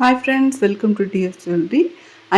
Hi friends welcome to DS jewellery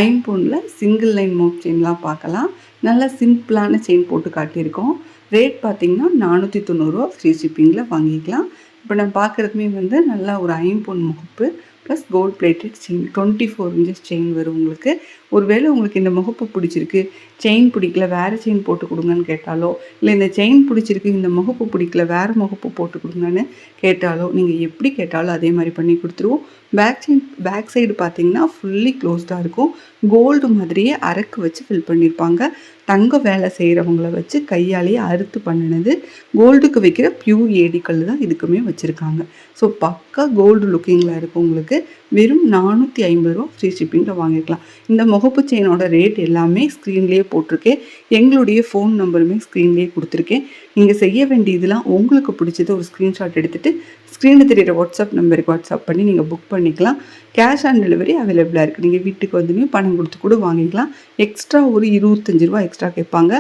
ஐம்பொனில் single line mop செயின்லாம் பார்க்கலாம். நல்லா சிம்பிளான செயின் போட்டு காட்டியிருக்கோம். ரேட் பார்த்தீங்கன்னா நானூற்றி தொண்ணூறுரூவா ஃப்ரீ ஷிப்பிங்கில் வாங்கிக்கலாம். இப்போ நான் பார்க்குறதுமே வந்து நல்லா ஒரு ஐம்பொன் முகப்பு plus gold plated chain twenty four inches chain வரும் உங்களுக்கு. ஒருவேளை உங்களுக்கு இந்த முகப்பு பிடிச்சிருக்கு. செயின் பிடிக்கல வேறு செயின் போட்டு கொடுங்கன்னு கேட்டாலோ இல்லை இந்த செயின் பிடிச்சிருக்கு இந்த முகப்பு பிடிக்கல வேறு முகப்பு போட்டு கொடுங்கன்னு கேட்டாலோ நீங்கள் எப்படி கேட்டாலும் அதே மாதிரி பண்ணி கொடுத்துருவோம். பேக் சைட் பேக் சைடு பார்த்தீங்கன்னா ஃபுல்லி க்ளோஸ்டாக இருக்கும். கோல்டு மாதிரியே அரக்கு வச்சு ஃபில் பண்ணியிருப்பாங்க தங்க வேலை செய்கிறவங்கள வச்சு கையாலேயே அறுத்து பண்ணினது. கோல்டுக்கு வைக்கிற பியூர் ஏடிக்கல் தான் இதுக்குமே வச்சுருக்காங்க. ஸோ பக்கா கோல்டு லுக்கிங்கில் இருக்கும் உங்களுக்கு வெறும் நானூற்றி ஐம்பது ரூபா ஃப்ரீ ஷிப்பிங்கில் வாங்கிக்கலாம் இந்த முகப்பு செயினோட ரேட் எல்லாமே ஸ்க்ரீன்லேயே போட்டிருக்கேன். எங்களுடைய ஃபோன் நம்பருமே ஸ்க்ரீன்லேயே கொடுத்துருக்கேன். நீங்கள் செய்ய வேண்டியதுலாம் உங்களுக்கு பிடிச்சது ஒரு ஸ்க்ரீன்ஷாட் எடுத்துகிட்டு ஸ்க்ரீனில் தெரியிற வாட்ஸ்அப் நம்பருக்கு வாட்ஸ்அப் பண்ணி நீங்கள் புக் பண்ணிக்கலாம். கேஷ் ஆன் டெலிவரி அவைலபிளாக இருக்குது நீங்கள் வீட்டுக்கு வந்துமே பணம் கொடுத்து கூட வாங்கிக்கலாம். எக்ஸ்ட்ரா ஒரு இருபத்தஞ்சி ரூபா எக்ஸ்ட்ரா கேட்பாங்க.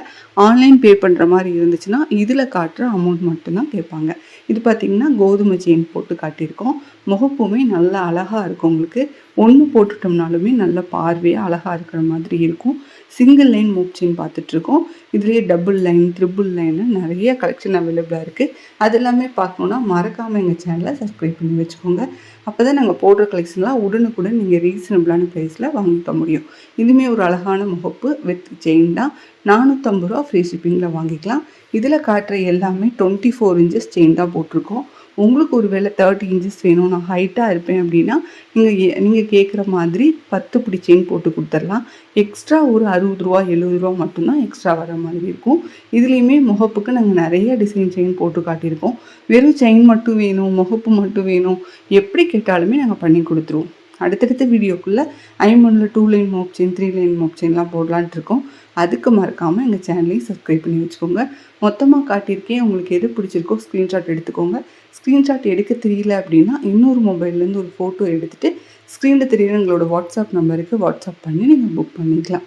ஆன்லைன் பே பண்ணுற மாதிரி இருந்துச்சுன்னா இதில் காட்டுற அமௌண்ட் மட்டும்தான் கேட்பாங்க. இது பார்த்திங்கன்னா கோதுமை செயின் போட்டு காட்டியிருக்கோம். முகப்புமே நல்லா அழகாக இருக்கும் உங்களுக்கு. ஒன்று போட்டுட்டோம்னாலுமே நல்ல பார்வையாக அழகாக இருக்கிற மாதிரி இருக்கும். சிங்கிள் லைன் மூப் செயின் பார்த்துட்ருக்கோம். இதுலேயே டபுள் லைன் ட்ரிபிள் லைன்னு நிறைய கலெக்ஷன் அவைலபிளாக இருக்குது அது எல்லாமே பார்க்கணுன்னா மறக்காமல் எங்கள் சேனலை சப்ஸ்கிரைப் பண்ணி வச்சுக்கோங்க. அப்போ தான் நாங்கள் போடுற கலெக்ஷன்லாம் உடனுக்குடன் நீங்கள் ரீசனபிளான ப்ரைஸில் வாங்கிக்க முடியும். இதுவுமே ஒரு அழகான முகப்பு வித் செயின் தான். நானூற்றம்பது ரூபா ஃப்ரீ ஷிப்பிங்கில் வாங்கிக்கலாம். இதில் காட்டுற எல்லாமே டுவெண்ட்டி ஃபோர் இன்ச்சஸ் செயின் தான் போட்டிருக்கோம். உங்களுக்கு ஒரு வேளை தேர்ட்டி இன்ச்சஸ் வேணும் நான் ஹைட்டாக இருப்பேன் அப்படின்னா நீங்கள் நீங்கள் கேட்குற மாதிரி பத்து பிடி செயின் போட்டு கொடுத்துடலாம். எக்ஸ்ட்ரா ஒரு அறுபது ரூபா எழுபது ரூபா மட்டும்தான் எக்ஸ்ட்ரா வர மாதிரி இருக்கும். இதுலேயுமே முகப்புக்கு நாங்கள் நிறைய டிசைன் செயின் போட்டு காட்டியிருக்கோம். வெறும் செயின் மட்டும் வேணும் முகப்பு மட்டும் வேணும். எப்படி கேட்டாலுமே நாங்கள் பண்ணி கொடுத்துருவோம். அடுத்தடுத்த வீடியோக்குள்ளே ஐமனில் two line mop chain three line mop செயின்லாம் போடலான்ட்டு இருக்கோம். அதுக்கு மறக்காமல் எங்கள் சேனலையும் சப்ஸ்கிரைப் பண்ணி வச்சுக்கோங்க. மொத்தமாக காட்டியிருக்கேன். உங்களுக்கு எது பிடிச்சிருக்கோ ஸ்க்ரீன்ஷாட் எடுத்துக்கோங்க. ஸ்க்ரீன்ஷாட் எடுக்க தெரியல அப்படின்னா இன்னொரு மொபைல்லேருந்து ஒரு ஃபோட்டோ எடுத்துகிட்டு ஸ்க்ரீனில் தெரியுற எங்களோட வாட்ஸ்அப் நம்பருக்கு வாட்ஸ்அப் பண்ணி நீங்கள் புக் பண்ணிக்கலாம்.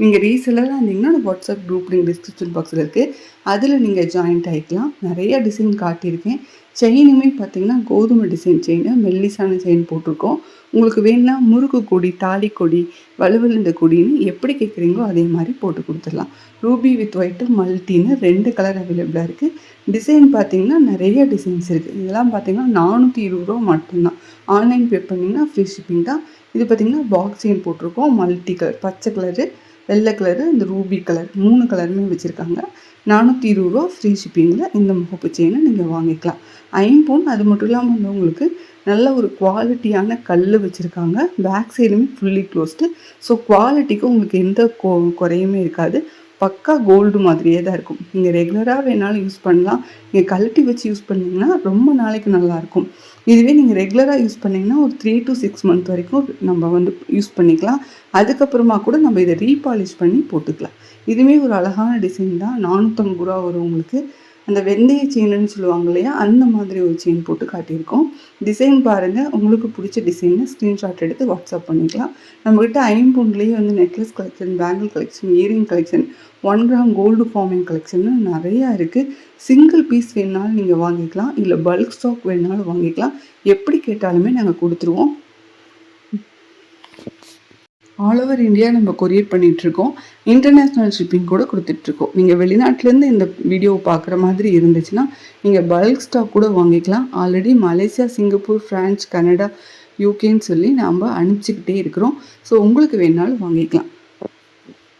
நீங்கள் ரீசெலராக இருந்தீங்கன்னா அந்த வாட்ஸ்அப் குரூப் லிங்க் டிஸ்கிரிப்ஷன் பாக்ஸில் இருக்குது அதில் நீங்கள் ஜாயின்ட் ஆகிக்கலாம் நிறைய டிசைன் காட்டியிருக்கேன். செயினுமே பார்த்தீங்கன்னா கோதுமை டிசைன் செயின் மெல்லிசான செயின் போட்டிருக்கோம். உங்களுக்கு வேணும்னா முறுக்கு கொடி தாலி கொடி வலுவலுண்ட கொடின்னு எப்படி கேட்குறீங்களோ அதே மாதிரி போட்டு கொடுத்துடலாம். ரூபி வித் ஒயிட்டு மல்டின்னு ரெண்டு கலர் அவைலபிளாக இருக்குது டிசைன் பார்த்தீங்கன்னா நிறைய டிசைன்ஸ் இருக்குது இதெல்லாம் பார்த்தீங்கன்னா நானூற்றி இருபது ரூபா மட்டும்தான். ஆன்லைன் பே பண்ணிங்கன்னா ஃப்ரீ ஷிப்பிங் தான். இது பார்த்திங்கன்னா பாக்ஸ் செயின் போட்டிருக்கோம். மல்டி கலர் பச்சை கலரு வெள்ளை கலரு இந்த ரூபி கலர் மூணு கலருமே வச்சுருக்காங்க. நானூற்றி இருபது ரூபா ஃப்ரீ ஷிப்பிங்கில் இந்த முகப்பு செயினை நீங்கள் வாங்கிக்கலாம். ஐம்பொன் அது மட்டும் இல்லாமல் வந்து உங்களுக்கு நல்ல ஒரு குவாலிட்டியான கல் வச்சுருக்காங்க. பேக் சைடுமே ஃபுல்லி க்ளோஸ்டு ஸோ குவாலிட்டிக்கு உங்களுக்கு எந்த குறையுமே இருக்காது. பக்கா கோல்டு மாதிரியே தான் இருக்கும். நீங்கள் ரெகுலராக வேணாலும் யூஸ் பண்ணலாம். நீங்கள் கழட்டி வச்சு யூஸ் பண்ணிங்கன்னா ரொம்ப நாளைக்கு நல்லாயிருக்கும் இதுவே நீங்கள் ரெகுலராக யூஸ் பண்ணிங்கன்னா ஒரு த்ரீ டு சிக்ஸ் மந்த் வரைக்கும் நம்ம வந்து யூஸ் பண்ணிக்கலாம். அதுக்கப்புறமா கூட நம்ம இதை ரீபாலிஷ் பண்ணி போட்டுக்கலாம். இதுவுமே ஒரு அழகான டிசைன் தான். நானூற்றம்பது ரூபா வரும் உங்களுக்கு. அந்த வெந்தய செயின்னு சொல்லுவாங்க இல்லையா அந்த மாதிரி ஒரு செயின் போட்டு காட்டியிருக்கோம். டிசைன் பாருங்கள் உங்களுக்கு பிடிச்ச டிசைனை ஸ்க்ரீன்ஷாட் எடுத்து வாட்ஸ்அப் பண்ணிக்கலாம். நம்மக்கிட்ட ஐம்பூன்லேயே வந்து necklace collection bangle collection earring collection one gram gold forming கலெக்ஷன்னு நிறையா இருக்குது சிங்கிள் பீஸ் வேணுனாலும் நீங்கள் வாங்கிக்கலாம். இல்லை பல்க் ஸ்டாக் வேணாலும் வாங்கிக்கலாம். எப்படி கேட்டாலுமே நாங்கள் கொடுத்துருவோம். ஆல் ஓவர் இந்தியா நம்ம கொரியர் பண்ணிகிட்ருக்கோம் இன்டர்நேஷ்னல் ஷிப்பிங் கூட கொடுத்துட்ருக்கோம் நீங்கள் வெளிநாட்டிலேருந்து இந்த வீடியோவை பார்க்குற மாதிரி இருந்துச்சுன்னா நீங்கள் பல்க் ஸ்டாக் கூட வாங்கிக்கலாம். Already Malaysia Singapore France Canada யூகேன்னு சொல்லி நாம் அனுப்பிச்சிக்கிட்டே இருக்கிறோம். ஸோ உங்களுக்கு வேணாலும் வாங்கிக்கலாம்.